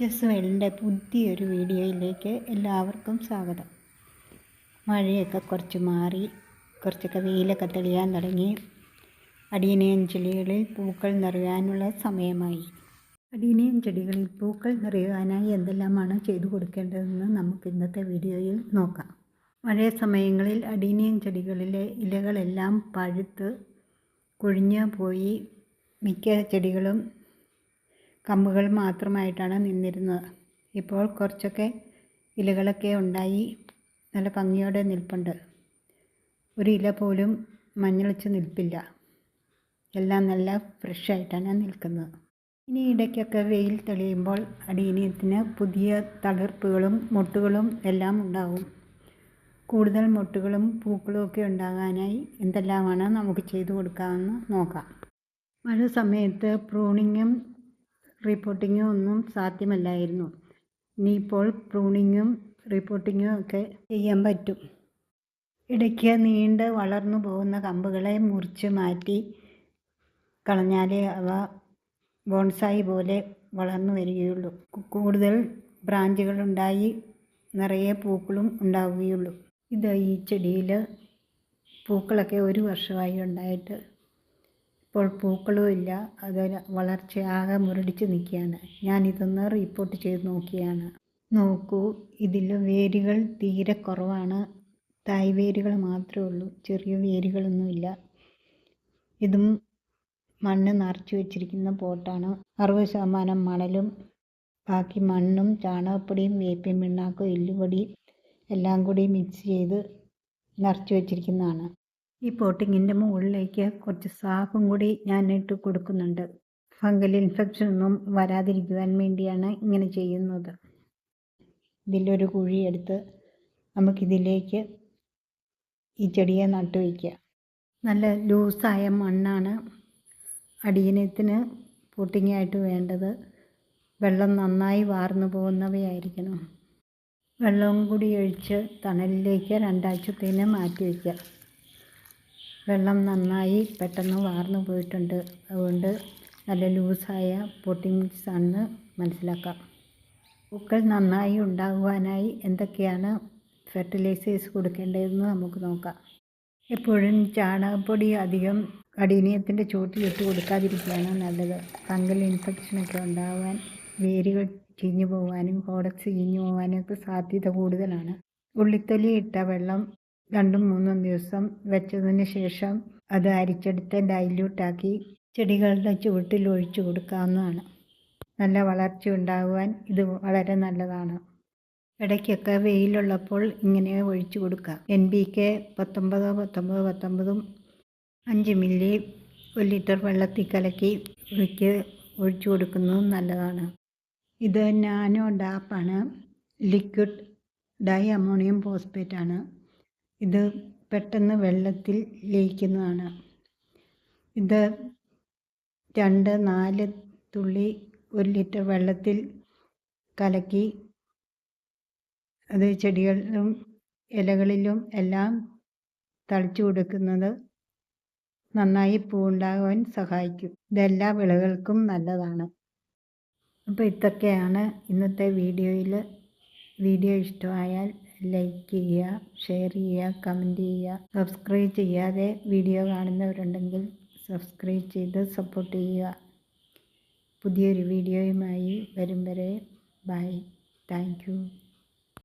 ജസ്വേലിന്റെ പുതിയൊരു വീഡിയോയിലേക്ക് എല്ലാവർക്കും സ്വാഗതം. മഴയൊക്കെ കുറച്ച് മാറി കുറച്ചൊക്കെ വെയിലൊക്കെ തെളിയാൻ തുടങ്ങി. അടീനിയൻ ചെടികളിൽ പൂക്കൾ നിറയാനുള്ള സമയമായി. അടീനിയൻ ചെടികളിൽ പൂക്കൾ നിറയാനായി എന്തെല്ലാമാണ് ചെയ്തു കൊടുക്കേണ്ടതെന്ന് നമുക്ക് ഇന്നത്തെ വീഡിയോയിൽ നോക്കാം. മഴയ സമയങ്ങളിൽ അടീനിയൻ ചെടികളിലെ ഇലകളെല്ലാം പഴുത്ത് കൊഴിഞ്ഞു പോയി. മിക്ക ചെടികളും കമ്പുകൾ മാത്രമായിട്ടാണ് നിന്നിരുന്നത്. ഇപ്പോൾ കുറച്ചൊക്കെ ഇലകളൊക്കെ ഉണ്ടായി നല്ല ഭംഗിയോടെ നിൽപ്പുണ്ട്. ഒരു ഇല പോലും മഞ്ഞളിച്ച് നിൽപ്പില്ല. എല്ലാം നല്ല ഫ്രഷായിട്ടാണ് നിൽക്കുന്നത്. ഇനി ഇടയ്ക്കൊക്കെ വെയിൽ തെളിയുമ്പോൾ അടീനിയത്തിന് പുതിയ തളിർപ്പുകളും മൊട്ടുകളും എല്ലാം ഉണ്ടാവും. കൂടുതൽ മൊട്ടുകളും പൂക്കളും ഒക്കെ ഉണ്ടാകാനായി എന്തെല്ലാമാണ് നമുക്ക് ചെയ്തു കൊടുക്കാമെന്ന് നോക്കാം. മഴ സമയത്ത് പ്രൂണിങ്ങും റിപ്പോർട്ടിങ്ങും ഒന്നും സാധ്യമല്ലായിരുന്നു. ഇനിയിപ്പോൾ പ്രൂണിങ്ങും റിപ്പോർട്ടിങ്ങും ഒക്കെ ചെയ്യാൻ പറ്റും. ഇടയ്ക്ക് നീണ്ട് വളർന്നു പോകുന്ന കമ്പുകളെ മുറിച്ച് മാറ്റി കളഞ്ഞാലേ അവ ബോൺസായി പോലെ വളർന്നു വരികയുള്ളൂ. കൂടുതൽ ബ്രാഞ്ചുകളുണ്ടായി നിറയെ പൂക്കളും ഉണ്ടാവുകയുള്ളൂ. ഇത് ഈ ചെടിയിൽ പൂക്കളൊക്കെ ഒരു വർഷമായി ഉണ്ടായിട്ട് ഇപ്പോൾ പൂക്കളും ഇല്ല അത് വളർച്ച ആകെ മുരടിച്ച് നിൽക്കുകയാണ്. ഞാനിതൊന്ന് റിപ്പോർട്ട് ചെയ്ത് നോക്കിയാണ്. നോക്കൂ ഇതിൽ വേരുകൾ തീരെ കുറവാണ്. തായ് വേരുകൾ മാത്രമേ ഉള്ളൂ ചെറിയ വേരുകളൊന്നുമില്ല ഇതും മണ്ണ് നിറച്ച് വെച്ചിരിക്കുന്ന പോട്ടാണ്. അറുപത് ശതമാനം മണലും ബാക്കി മണ്ണും ചാണകപ്പൊടിയും വേപ്പിൻ പിണ്ണാക്കും എല്ലുപൊടി എല്ലാം കൂടി മിക്സ് ചെയ്ത് നിറച്ച് വെച്ചിരിക്കുന്നതാണ്. ഈ പോട്ടിങ്ങിന്റെ മുകളിലേക്ക് കുറച്ച് സാഫും കൂടി ഞാൻ ഇട്ട് കൊടുക്കുന്നുണ്ട്. ഫംഗൽ ഇൻഫെക്ഷൻ ഒന്നും വരാതിരിക്കുവാൻ വേണ്ടിയാണ് ഇങ്ങനെ ചെയ്യുന്നത്. ഇതിലൊരു കുഴിയെടുത്ത് നമുക്കിതിലേക്ക് ഈ ചെടിയെ നട്ടു വയ്ക്കുക നല്ല ലൂസായ മണ്ണാണ് അടിയനത്തിന് പൊട്ടിങ്ങായിട്ട് വേണ്ടത്. വെള്ളം നന്നായി വാർന്നു പോകുന്നവയായിരിക്കണം. വെള്ളവും കൂടി ഒഴിച്ച് തണലിലേക്ക് രണ്ടാഴ്ചത്തേന് മാറ്റി വയ്ക്കുക വെള്ളം നന്നായി പെട്ടെന്ന് വാർന്നു പോയിട്ടുണ്ട്. അതുകൊണ്ട് നല്ല ലൂസായ പൊട്ടിങ്സ് ആണെന്ന് മനസ്സിലാക്കാം. പൂക്കൾ നന്നായി ഉണ്ടാകുവാനായി എന്തൊക്കെയാണ് ഫെർട്ടിലൈസേഴ്സ് കൊടുക്കേണ്ടതെന്ന് നമുക്ക് നോക്കാം. എപ്പോഴും ചാണകപ്പൊടി അധികം അടീനിയത്തിന്റെ ചുവട്ടിലിട്ട് കൊടുക്കാതിരിക്കുകയാണ് നല്ലത്. ഫംഗൽ ഇൻഫെക്ഷനൊക്കെ ഉണ്ടാകാൻ വേരുകൾ ചീഞ്ഞു പോകാനും കോടക്സ് ചീഞ്ഞു പോകാനും ഒക്കെ സാധ്യത കൂടുതലാണ്. ഉള്ളിത്തൊലി ഇട്ട വെള്ളം രണ്ടും മൂന്നും ദിവസം വെച്ചതിന് ശേഷം അത് അരിച്ചെടുത്ത് ഡൈല്യൂട്ടാക്കി ചെടികളുടെ ചുവട്ടിൽ ഒഴിച്ചു കൊടുക്കാവുന്നതാണ്. നല്ല വളർച്ച ഉണ്ടാകുവാൻ ഇത് വളരെ നല്ലതാണ്. ഇടയ്ക്കൊക്കെ വെയിലുള്ളപ്പോൾ ഇങ്ങനെ ഒഴിച്ചു കൊടുക്കാം. എൻ ബി കെ പത്തൊമ്പത് പത്തൊമ്പത് പത്തൊമ്പതും അഞ്ച് മില്ലി ഒരു ലിറ്റർ വെള്ളത്തിൽ കലക്കി ഒഴിക്ക് ഒഴിച്ചു കൊടുക്കുന്നതും നല്ലതാണ്. ഇത് നാനോ ഡാപ്പാണ്. ലിക്വിഡ് ഡൈ അമോണിയം ഫോസ്ഫേറ്റ് ആണ് ഇത് പെട്ടെന്ന് വെള്ളത്തിൽ ലയിക്കുന്നതാണ്. ഇത് രണ്ട് നാല് തുള്ളി ഒരു ലിറ്റർ വെള്ളത്തിൽ കലക്കി അത് ചെടികളിലും ഇലകളിലും എല്ലാം തളിച്ചു കൊടുക്കുന്നത് നന്നായി പൂവുണ്ടാകാൻ സഹായിക്കും. ഇതെല്ലാ വിളകൾക്കും നല്ലതാണ്. അപ്പോൾ ഇതൊക്കെയാണ് ഇന്നത്തെ വീഡിയോയിൽ വീഡിയോ ഇഷ്ടമായാൽ ലൈക്ക് ചെയ്യുക ഷെയർ ചെയ്യുക കമന്റ് ചെയ്യുക. സബ്സ്ക്രൈബ് ചെയ്യാതെ വീഡിയോ കാണുന്നവരുണ്ടെങ്കിൽ സബ്സ്ക്രൈബ് ചെയ്ത് സപ്പോർട്ട് ചെയ്യുക. പുതിയൊരു വീഡിയോയുമായി വരും വരെ ബൈ താങ്ക്